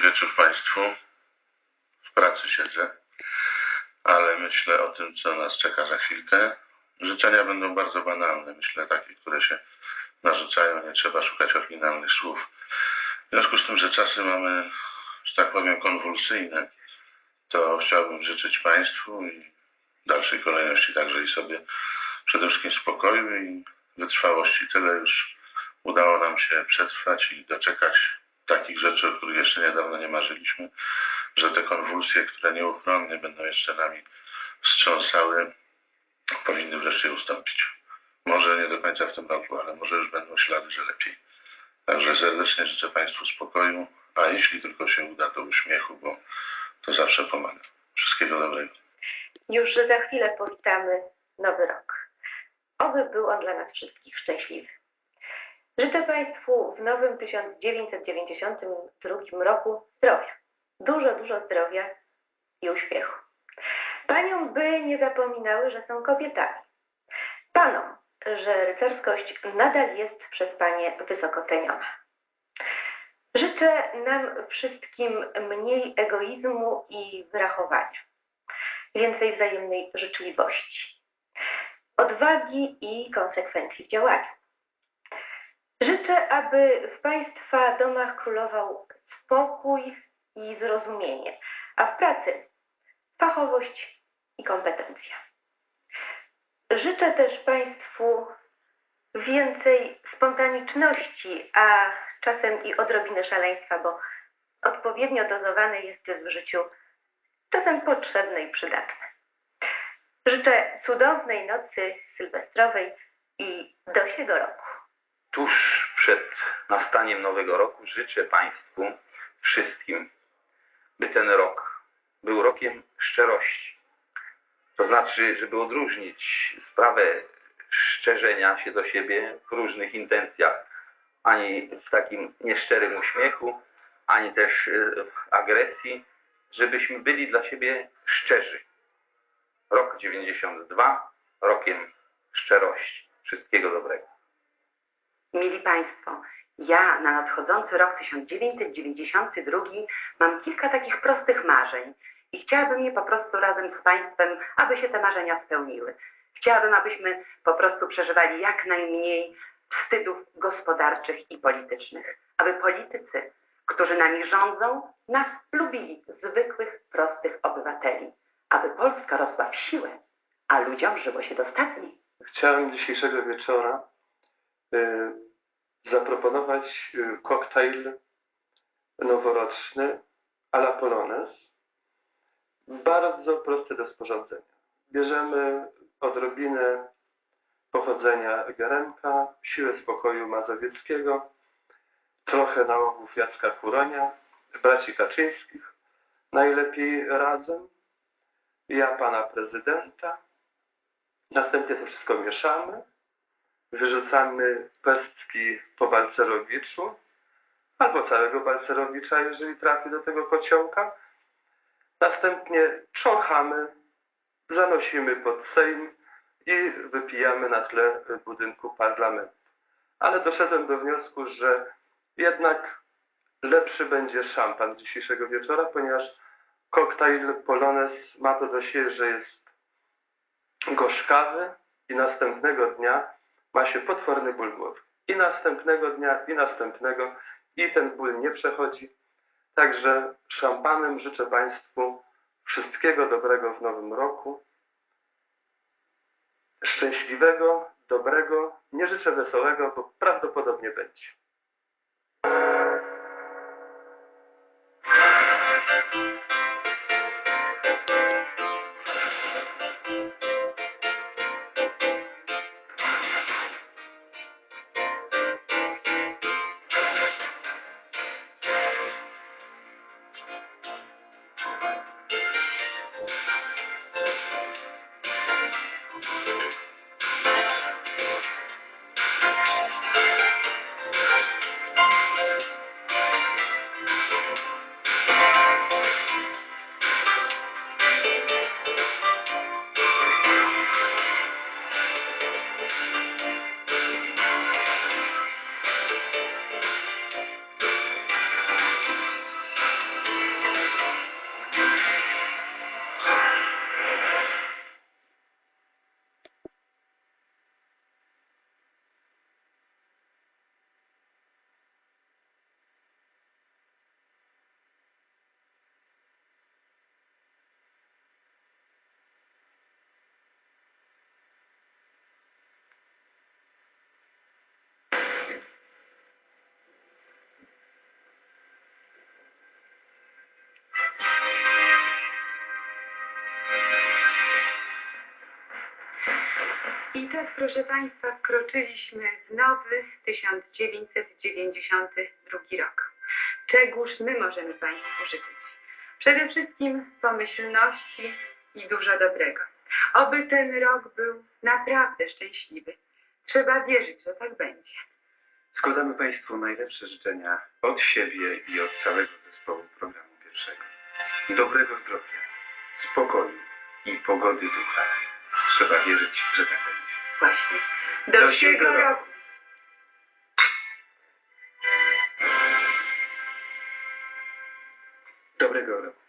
Wieczór Państwu. W pracy siedzę, ale myślę o tym, co nas czeka za chwilkę. Życzenia będą bardzo banalne. Myślę takie, które się narzucają. Nie trzeba szukać oryginalnych słów. W związku z tym, że czasy mamy, że tak powiem, konwulsyjne, to chciałbym życzyć Państwu i w dalszej kolejności także i sobie przede wszystkim spokoju i wytrwałości. Tyle już udało nam się przetrwać i doczekać takich rzeczy, o których jeszcze niedawno nie marzyliśmy, że te konwulsje, które nieuchronnie będą jeszcze nami wstrząsały, powinny wreszcie ustąpić. Może nie do końca w tym roku, ale może już będą ślady, że lepiej. Także serdecznie życzę Państwu spokoju, a jeśli tylko się uda, to uśmiechu, bo to zawsze pomaga. Wszystkiego dobrego. Już za chwilę powitamy nowy rok. Oby był on dla nas wszystkich szczęśliwy. Życzę Państwu w nowym 1992 roku zdrowia. Dużo, dużo zdrowia i uśmiechu. Paniom, by nie zapominały, że są kobietami. Panom, że rycerskość nadal jest przez Panie wysoko ceniona. Życzę nam wszystkim mniej egoizmu i wyrachowania, więcej wzajemnej życzliwości, odwagi i konsekwencji w działaniu. Aby w Państwa domach królował spokój i zrozumienie, a w pracy fachowość i kompetencja. Życzę też Państwu więcej spontaniczności, a czasem i odrobinę szaleństwa, bo odpowiednio dozowane jest w życiu czasem potrzebne i przydatne. Życzę cudownej nocy sylwestrowej i do siego roku. tuż przed nastaniem nowego roku życzę Państwu wszystkim, by ten rok był rokiem szczerości. To znaczy, żeby odróżnić sprawę szczerzenia się do siebie w różnych intencjach, ani w takim nieszczerym uśmiechu, ani też e, w agresji, żebyśmy byli dla siebie szczerzy. Rok 92 rokiem szczerości. Wszystkiego dobrego. Mili Państwo, ja na nadchodzący rok 1992 mam kilka takich prostych marzeń i chciałabym je po prostu razem z Państwem, aby się te marzenia spełniły. Chciałabym, abyśmy po prostu przeżywali jak najmniej wstydów gospodarczych i politycznych. Aby politycy, którzy nami rządzą, nas lubili, zwykłych, prostych obywateli. Aby Polska rosła w siłę, a ludziom żyło się dostatniej. Chciałem dzisiejszego wieczora zaproponować y, koktajl noworoczny a la Polones. Bardzo prosty do sporządzenia. Bierzemy odrobinę pochodzenia Geremka, siłę spokoju mazowieckiego, trochę nałogów Jacka Kuronia, braci Kaczyńskich, najlepiej razem, ja pana prezydenta. Następnie to wszystko mieszamy. Wyrzucamy pestki po Balcerowiczu albo całego Balcerowicza, jeżeli trafi do tego kociołka. Następnie czochamy, zanosimy pod Sejm i wypijamy na tle budynku parlamentu. Ale doszedłem do wniosku, że jednak lepszy będzie szampan dzisiejszego wieczora, ponieważ koktajl Polones ma to do siebie, że jest gorzkawy i następnego dnia ma się potworny ból głowy. I następnego dnia, i następnego, i ten ból nie przechodzi. Także szampanem życzę Państwu wszystkiego dobrego w nowym roku. Szczęśliwego, dobrego, nie życzę wesołego, bo prawdopodobnie będzie. Tak, proszę Państwa, wkroczyliśmy w nowy 1992 rok. Czegóż my możemy Państwu życzyć? Przede wszystkim pomyślności i dużo dobrego. Oby ten rok był naprawdę szczęśliwy. Trzeba wierzyć, że tak będzie. Składamy Państwu najlepsze życzenia od siebie i od całego zespołu programu pierwszego. Dobrego zdrowia, spokoju i pogody ducha. Trzeba wierzyć, że tak będzie. Właśnie. Do Do siego roku. Dobrego roku.